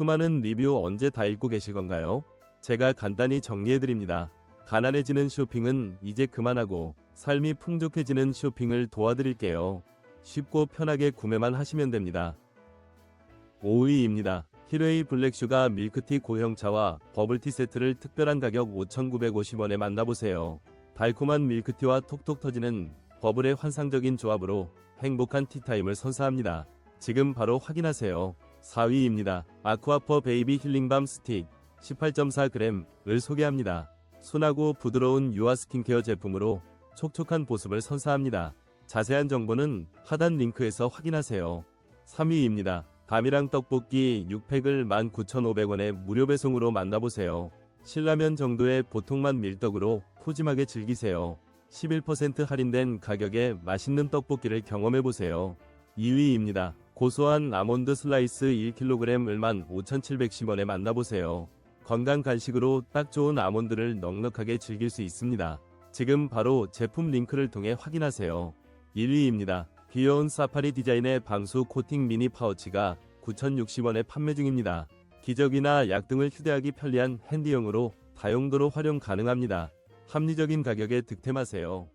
수많은 리뷰 언제 다 읽고 계실 건가요? 제가 간단히 정리해드립니다. 가난해지는 쇼핑은 이제 그만하고 삶이 풍족해지는 쇼핑을 도와드릴게요. 쉽고 편하게 구매만 하시면 됩니다. 5위입니다. 히레이 블랙슈가 밀크티 고형차와 버블티 세트를 특별한 가격 5,950원에 만나보세요. 달콤한 밀크티와 톡톡 터지는 버블의 환상적인 조합으로 행복한 티타임을 선사합니다. 지금 바로 확인하세요. 4위입니다. 아쿠아퍼 베이비 힐링밤 스틱 18.4g을 소개합니다. 순하고 부드러운 유아 스킨케어 제품으로 촉촉한 보습을 선사합니다. 자세한 정보는 하단 링크에서 확인하세요. 3위입니다. 밤이랑 떡볶이 6팩을 19,500원에 무료 배송으로 만나보세요. 신라면 정도의 보통만 밀떡으로 푸짐하게 즐기세요. 11% 할인된 가격에 맛있는 떡볶이를 경험해보세요. 2위입니다. 고소한 아몬드 슬라이스 1kg을 15,710원에 만나보세요. 건강 간식으로 딱 좋은 아몬드를 넉넉하게 즐길 수 있습니다. 지금 바로 제품 링크를 통해 확인하세요. 1위입니다. 귀여운 사파리 디자인의 방수 코팅 미니 파우치가 9,060원에 판매 중입니다. 기저귀나 약 등을 휴대하기 편리한 핸디용으로 다용도로 활용 가능합니다. 합리적인 가격에 득템하세요.